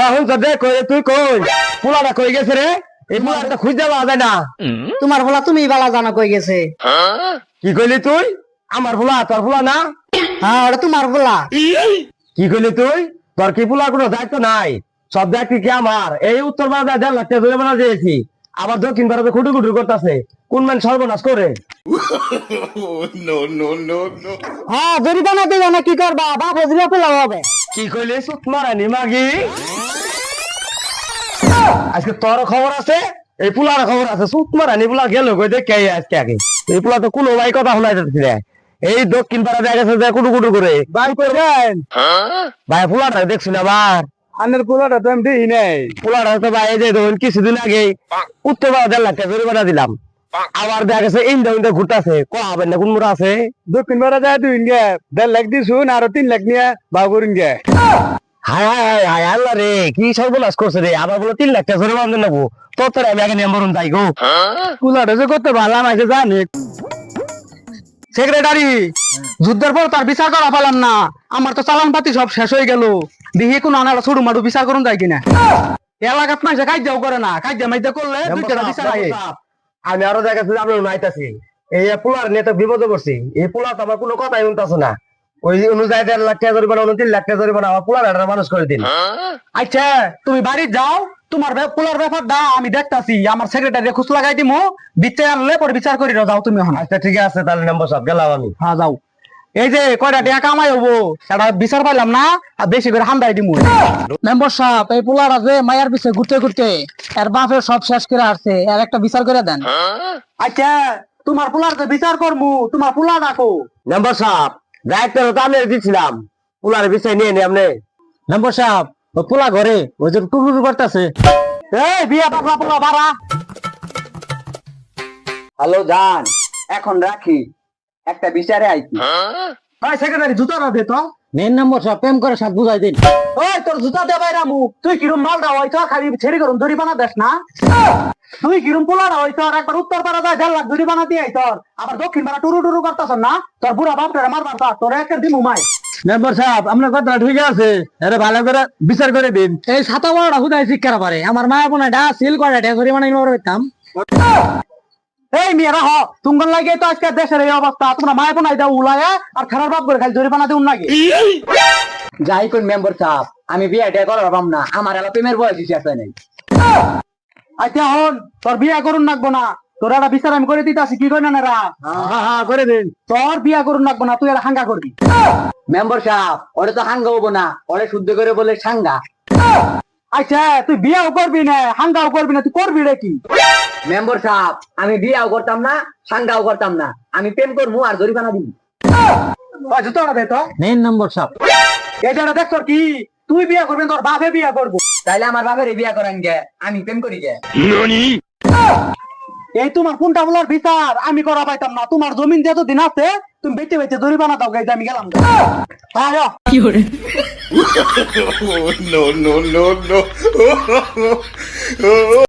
এখন তো দেখ কই তুই কই? পোলাটা কই গেছে রে? এই পোলাটা খুঁজতে পাওয়া যায় না। তোমার বলা তুমি বালা জানা কই গেছে। কি কইলি তুই? আমার পোলা তোর পোলা না? হ্যাঁ ওটা তোমার বলা কি কইলি তুই? তোর কি পোলার কোনো দায়িত্ব নাই? সব দায়িত্ব কি আমার? এই উত্তর বাংলা দেড় লাখ টাকা জরিমানা দিয়েছি। আবার দক্ষিণ ভারতে খুটু খুটু করতেছে। কোন মান সর্বনাশ করে? হ্যাঁ জরিমানা দিবে না কি করবা? বাপ হজরা পোলাও হবে। কি কইলি? সুত মারানি মাগি? আজকে তোর খবর আছে এই পুলার খবর আছে। সুত মারানি পুলা গেল কই দেখ কে আজকে আগে। এই পুলা তো কোনো ভাই কথা শোনাই যাচ্ছে এই দক্ষিণ পাড়া দেখা গেছে যে কুটু কুটু করে। ভাই করবেন? ভাই পুলাটা দেখছি না আবার? আনের পোলাটা তো আমি দেখি নাই। পুলাটা তো ভাই এই যে ধরুন কিছুদিন আগে উত্তর পাড়া দেড় লাখ টাকা জরিমানা দিলাম। আবার দেখা গেছে ইন্দা ইন্দা ঘুরতেছে ক হবে না কোন মোড় আছে? দক্ষিণ ভাড়া যায় দুই গে দেড় লাখ দিছুন আরও তিন লাখ নিয়ে বাউ করুন গে হায় হায় হায় আল্লাহ রে কি সর্বনাশ করছে রে? আবার বলে তিন লাখ টাকা নেব তোর আমি আগে নেম্বর তাই গো। পোলাটা যে করতে ভালো আমাকে জানি। সেক্রেটারি যুদ্ধের পর তার বিচার করা পেলাম না। আমার তো চালান পাতি সব শেষ হয়ে গেল। দিহি কোন আনারা ছোট মাটু বিচার করুন যায় কিনা। এলাকাত মাইসে কাজ করে না কাজ মাইজা করলে আমি আরও দেখা যাচ্ছে আপনার নাইতাছি। এই পোলার নিয়ে তো বিপদে পড়ছি এই পোলা তো আমার কোনো কথাই শুনতেছে না। ওই অনুযায়ী দেড় লাখ টাকা জরিমানা উনতিন লাখ টাকা জরিমানা আমার পোলার একটা মানুষ করে দিন। আচ্ছা তুমি বাড়ি যাও তোমার পোলার ব্যাপার দা আমি দেখতাছি আমার সেক্রেটারি খুশ লাগাই দিমু বিচার আনলে পরে বিচার করি যাও তুমি এখন। আচ্ছা ঠিক আছে তাহলে নম্বর সব গেলাম আমি। হ্যাঁ যাও। এই যে কয়টা টাকা কামাই হব সেটা বিচার পাইলাম না আর বেশি করে হান্দাই দিমু। মেম্বার সাহেব এই পোলার আছে মায়ের পিছে ঘুরতে ঘুরতে এর বাপে সব শেষ করে আসছে এর একটা বিচার করে দেন। আচ্ছা তোমার পোলার যে বিচার করমু তোমার পোলা ডাকো। নম্বর সব দায়িত্ব তো আমি দিচ্ছিলাম পোলার বিষয় নিয়ে নি আপনি। মেম্বার সাহেব ও পোলা ঘরে ওই যে করতেছে। এই বিয়া পাকলা পোলা বাড়া। হ্যালো জান এখন রাখি। একটা বিচারে আইছি। ভাই সেক্রেটারি জুতা না দে তো। মেন নম্বর সব প্রেম করে সাত বুঝাই দিন। ওই তোর জুতা দে বাইরা মুখ। তুই কিরম মালটা হয়তো খালি ছেড়ে করুন দড়ি বানা দেশ না? তুই কিরম পোলা না হয়তো একবার উত্তর পাড়া যায় দেড় লাখ দড়ি বানা দিয়ে তোর। আবার দক্ষিণ পাড়া টুরু টুরু করতেছ না? তোর বুড়া বাপটা মারবার তা তোর একের দিমু মাই। মেম্বার সাহেব আপনার কথা ঠিক আছে। আরে ভালো করে বিচার করে দিন। এই সাতা বড়টা হুদাই শিক্ষার পারে আমার মায়া বোনাটা সিল করে ডে করে মানে ইনবার হইতাম। এই মেয়েরা হ তুঙ্গন লাগে তো আজকে দেশের এই অবস্থা। তোমরা মায়া বোনাই দাও উলায়া আর খারাপ বাপ করে খালি জরিমানা দিউন নাকি? যাই কোন মেম্বার সাহেব আমি বিয়েটা করার পাম না। আমার এলা প্রেমের বয়স হিসেবে নেই। আচ্ছা হন তোর বিয়া করুন নাকবো না। তোর একটা বিচার আমি করে দিতে আসি কি করে না রা হ্যাঁ হ্যাঁ করে দিন। তোর বিয়া করুন নাকবো না তুই আর হাঙ্গা করবি। মেম্বার সাহেব ওরে তো হাঙ্গা হব না। ওরে শুদ্ধ করে বলে সাঙ্গা। আচ্ছা তুই বিয়াও করবি না হাঙ্গাও করবি না তুই করবি রে কি? মেম্বার সাহেব আমি বিয়াও করতাম না সাঙ্গাও করতাম না। আমি প্রেম করব আর জরিমানা দিব। জুতোটা দে তো। মেন নম্বর সাহেব এটা দেখ তোর কি? তুই বিয়া করবি তোর বাপে বিয়া করব। তাইলে আমার বাপের বিয়া করান গে আমি প্রেম করি গে। এই তোমার কোনটা বলার বিচার? আমি করা পাইতাম না। তোমার জমিন যেত দিন আছে তুমি বেঁচে বেঁচে জরিমানা দাও গাইতে আমি গেলাম আয় no, no, no, no.